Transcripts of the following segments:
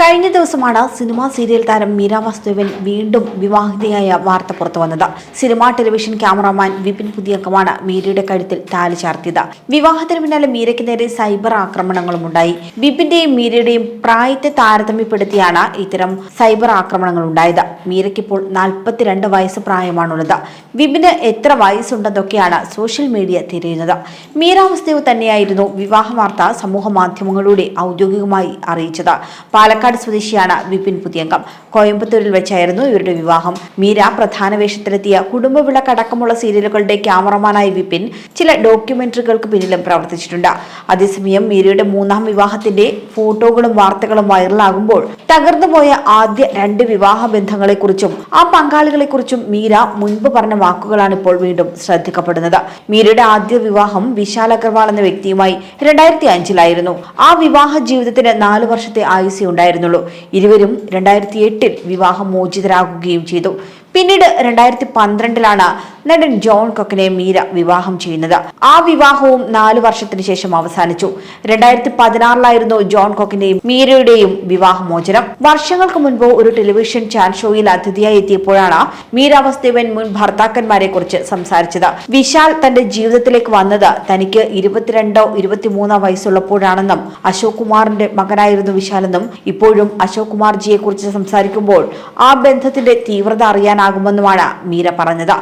കഴിഞ്ഞ ദിവസമാണ് cinema serial താരം മീര വാസ്തുവൻ വീണ്ടും വിവാഹിതയായ വാർത്ത പുറത്തു വന്നത് സിനിമാ ടെലിവിഷൻ ക്യാമറാമാൻ വിപിൻ പുതിയക്കമാണ് മീരയുടെ കഴുത്തിൽ താലി ചാർത്തിയത്. വിവാഹത്തിന് പിന്നാലെ മീരയ്ക്ക് നേരെ സൈബർ ആക്രമണങ്ങളും ഉണ്ടായി. വിപിന്റെയും മീരയുടെയും പ്രായത്തെ താരതമ്യപ്പെടുത്തിയാണ് ഇത്തരം സൈബർ ആക്രമണങ്ങൾ ഉണ്ടായത്. മീരയ്ക്കിപ്പോൾ നാൽപ്പത്തിരണ്ട് വയസ്സ് പ്രായമാണുള്ളത്. വിപിന് എത്ര വയസ്സുണ്ടെന്നൊക്കെയാണ് സോഷ്യൽ മീഡിയ തിരയുന്നത്. മീര വാസ്തവ് തന്നെയായിരുന്നു വിവാഹ വാർത്ത സമൂഹ മാധ്യമങ്ങളിലൂടെ ഔദ്യോഗികമായി അറിയിച്ചത്. പാലക്കാട് സ്വദേശിയാണ് വിപിൻ പുതിയങ്കം. കോയമ്പത്തൂരിൽ വെച്ചായിരുന്നു ഇവരുടെ വിവാഹം. മീര പ്രധാന വേഷത്തിലെത്തിയ കുടുംബവിളക്കടക്കമുള്ള സീരിയലുകളുടെ ക്യാമറമാനായ വിപിൻ ചില ഡോക്യുമെന്ററികൾക്ക് പിന്നിലും പ്രവർത്തിച്ചിട്ടുണ്ട്. അതേസമയം മീരയുടെ മൂന്നാം വിവാഹത്തിന്റെ ഫോട്ടോകളും വാർത്തകളും വൈറലാകുമ്പോൾ തകർന്നുപോയ ആദ്യ രണ്ട് വിവാഹ ബന്ധങ്ങളെക്കുറിച്ചും ആ പങ്കാളികളെക്കുറിച്ചും മീര മുൻപ് പറഞ്ഞ വാക്കുകളാണ് ഇപ്പോൾ വീണ്ടും ശ്രദ്ധിക്കപ്പെടുന്നത്. മീരയുടെ ആദ്യ വിവാഹം വിശാൽ അഗർവാൾ എന്ന വ്യക്തിയുമായി രണ്ടായിരത്തി അഞ്ചിലായിരുന്നു. ആ വിവാഹ ജീവിതത്തിന് നാല് വർഷത്തെ ആയുസേ ഉണ്ടായിരുന്നുള്ളൂ. ഇരുവരും രണ്ടായിരത്തി എട്ടിൽ വിവാഹം മോചിതരാകുകയും ചെയ്തു. പിന്നീട് രണ്ടായിരത്തി പന്ത്രണ്ടിലാണ് നടൻ ജോൺ കൊക്കനെ മീര വിവാഹം ചെയ്യുന്നത്. ആ വിവാഹവും നാലു വർഷത്തിന് ശേഷം അവസാനിച്ചു. രണ്ടായിരത്തി പതിനാറിലായിരുന്നു ജോൺ കൊക്കിന്റെയും മീരയുടെയും വിവാഹമോചനം. വർഷങ്ങൾക്ക് മുൻപ് ഒരു ടെലിവിഷൻ ചാൻ ഷോയിൽ അതിഥിയായി എത്തിയപ്പോഴാണ് മീര വസ്തുവൻ മുൻ ഭർത്താക്കന്മാരെ കുറിച്ച് സംസാരിച്ചത്. വിശാൽ തന്റെ ജീവിതത്തിലേക്ക് വന്നത് തനിക്ക് ഇരുപത്തിരണ്ടോ ഇരുപത്തിമൂന്നോ വയസ്സുള്ളപ്പോഴാണെന്നും അശോക് കുമാറിന്റെ മകനായിരുന്നു വിശാലെന്നും ഇപ്പോഴും അശോക് കുമാർജിയെ കുറിച്ച് സംസാരിക്കുമ്പോൾ ആ ബന്ധത്തിന്റെ തീവ്രത അറിയാനാകുമെന്നുമാണ് മീര പറഞ്ഞത്.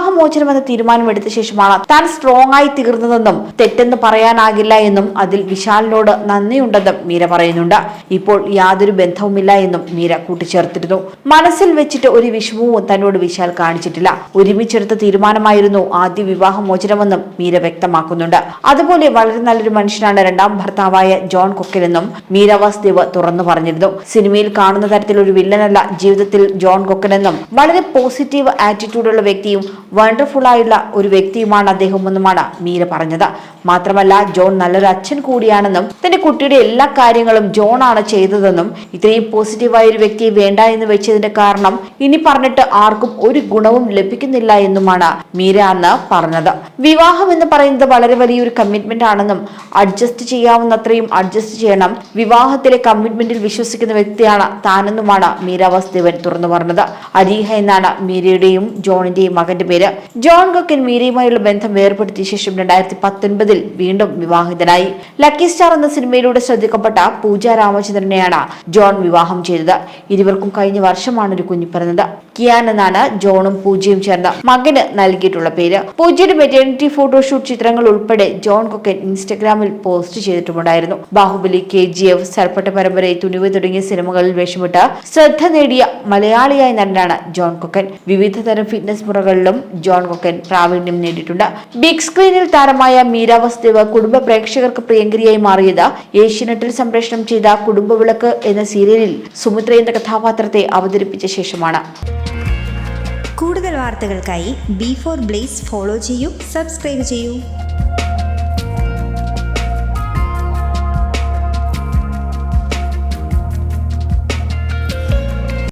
വിവാഹമോചനം എന്ന തീരുമാനമെടുത്ത ശേഷമാണ് താൻ സ്ട്രോങ് ആയി തീർന്നതെന്നും തെറ്റെന്ന് പറയാനാകില്ല എന്നും അതിൽ വിശാലിനോട് നന്ദിയുണ്ടെന്നും മീര പറയുന്നുണ്ട്. ഇപ്പോൾ യാതൊരു ബന്ധവുമില്ല എന്നും മീര കൂട്ടിച്ചേർത്തിരുന്നു. മനസ്സിൽ വെച്ചിട്ട് ഒരു വിഷമവും തന്നോട് വിശാൽ കാണിച്ചിട്ടില്ല. ഒരുമിച്ചെടുത്ത തീരുമാനമായിരുന്നു ആദ്യ വിവാഹമോചനമെന്നും മീര വ്യക്തമാക്കുന്നുണ്ട്. അതുപോലെ വളരെ നല്ലൊരു മനുഷ്യനാണ് രണ്ടാം ഭർത്താവായ ജോൺ കൊക്കനെന്നും മീര വാസ്ദേവ് തുറന്നു പറഞ്ഞിരുന്നു. സിനിമയിൽ കാണുന്ന തരത്തിലൊരു വില്ലനല്ല ജീവിതത്തിൽ ജോൺ കൊക്കനെന്നും വളരെ പോസിറ്റീവ് ആറ്റിറ്റ്യൂഡുള്ള വ്യക്തിയും വണ്ടർഫുൾ ആയുള്ള ഒരു വ്യക്തിയുമാണ് അദ്ദേഹം എന്നുമാണ് മീര പറഞ്ഞത്. മാത്രമല്ല ജോൺ നല്ലൊരു അച്ഛൻ കൂടിയാണെന്നും തന്റെ കുട്ടിയുടെ എല്ലാ കാര്യങ്ങളും ജോൺ ആണ് ചെയ്തതെന്നും ഇത്രയും പോസിറ്റീവായ ഒരു വ്യക്തിയെ വേണ്ട എന്ന് വെച്ചതിന്റെ കാരണം ഇനി പറഞ്ഞിട്ട് ആർക്കും ഒരു ഗുണവും ലഭിക്കുന്നില്ല എന്നുമാണ് മീര അന്ന് പറഞ്ഞത്. വിവാഹം എന്ന് പറയുന്നത് വളരെ വലിയൊരു കമ്മിറ്റ്മെന്റ് ആണെന്നും അഡ്ജസ്റ്റ് ചെയ്യാവുന്നത്രയും അഡ്ജസ്റ്റ് ചെയ്യണം. വിവാഹത്തിലെ കമ്മിറ്റ്മെന്റിൽ വിശ്വസിക്കുന്ന വ്യക്തിയാണ് താനെന്നുമാണ് മീര വാസുദേവൻ തുറന്നു പറഞ്ഞത്. അരീഹ എന്നാണ് മീരയുടെയും ജോണിന്റെയും മകന്റെ പേര്. ജോൺ കൊക്കിൻ മീരയുമായുള്ള ബന്ധം വേർപെടുത്തിയ ശേഷം രണ്ടായിരത്തി പത്തൊൻപതിൽ വീണ്ടും വിവാഹിതനായി. ലക്കി സ്റ്റാർ എന്ന സിനിമയിലൂടെ ശ്രദ്ധിക്കപ്പെട്ട പൂജ രാമചന്ദ്രനെയാണ് ജോൺ വിവാഹം ചെയ്തത്. ഇരുവർക്കും കഴിഞ്ഞ വർഷമാണ് ഒരു കുഞ്ഞു പിറന്നത്. കിയാൻ എന്നാണ് ജോണും പൂജയും ചേർന്ന മകന് നൽകിയിട്ടുള്ള പേര്. പൂജയുടെ മെറ്റേണിറ്റി ഫോട്ടോഷൂട്ട് ചിത്രങ്ങൾ ഉൾപ്പെടെ ജോൺ കൊക്കൻ ഇൻസ്റ്റഗ്രാമിൽ post ചെയ്തിട്ടുമുണ്ടായിരുന്നു. Baahubali K G F Sarpatta Parambarai Thunivu തുടങ്ങിയ സിനിമകളിൽ വേഷമിട്ട് ശ്രദ്ധ നേടിയ മലയാളിയായ നടനാണ് ജോൺ കൊക്കൻ വിവിധ തരം ഫിറ്റ്നസ് മുറകളിലും ജോൺ കൊക്കൻ പ്രാവീണ്യം നേടിയിട്ടുണ്ട്. ബിഗ് സ്ക്രീനിൽ താരമായ മീര വസ്തുവ് കുടുംബ പ്രേക്ഷകർക്ക് പ്രിയങ്കരിയായി മാറിയത് ഏഷ്യനെറ്റിൽ സംപ്രേഷണം ചെയ്ത കുടുംബവിളക്ക് എന്ന സീരിയലിൽ സുമിത്ര എന്ന കഥാപാത്രത്തെ അവതരിപ്പിച്ച ശേഷമാണ്. കൂടുതൽ വാർത്തകൾക്കായി ബി ഫോർ ബ്ലേസ് ഫോളോ ചെയ്യൂ സബ്സ്ക്രൈബ് ചെയ്യൂ.